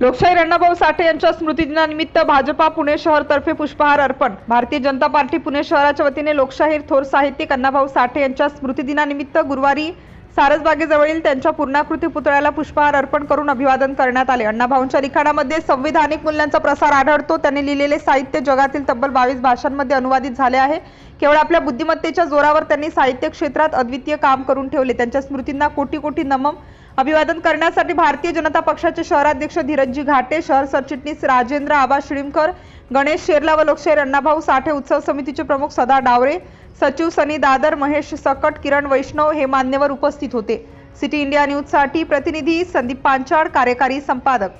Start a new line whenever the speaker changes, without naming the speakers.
लोकशाहीर अण्णाभाऊ साठे यांच्या स्मृतिदिनानिमित्त भाजपा पुणे शहर तर्फे पुष्पहार अर्पण. भारतीय जनता पार्टी पुणे शहराच्या वतीने लोकशाहीर थोर साहित्यिक अण्णाभाऊ साठे यांच्या स्मृतिदिनानिमित्त गुरुवारी सारसबागेजवळील त्यांच्या पूर्णाकृती पुतळ्याला पुष्पहार अर्पण करून अभिवादन करण्यात आले. अण्णाभाऊंच्या लिखाणामध्ये संविधानिक मूल्यांचा प्रसार आढळतो. त्यांनी लिहिलेले साहित्य जगातील तब्बल बावीस भाषांमध्ये अनुवादित झाले आहे. केवळ आपल्या बुद्धिमत्तेच्या जोरावर त्यांनी साहित्य क्षेत्रात अद्वितीय काम करून ठेवले. त्यांच्या स्मृतींना कोटी कोटी नमम अभिवादन करण्यासाठी भारतीय जनता पक्षाचे शहराध्यक्ष धीरजजी घाटे शहर सरचिटणीस राजेंद्र आबा शिळीमकर गणेश शेरला व लोकशाहीर अण्णाभाऊ साठे उत्सव समितीचे प्रमुख सदा डावरे सचिव सनी दादर महेश सकट किरण वैष्णव हे मान्यवर उपस्थित होते. सिटी इंडिया न्यूजसाठी प्रतिनिधी संदीप पांचाळ कार्यकारी संपादक.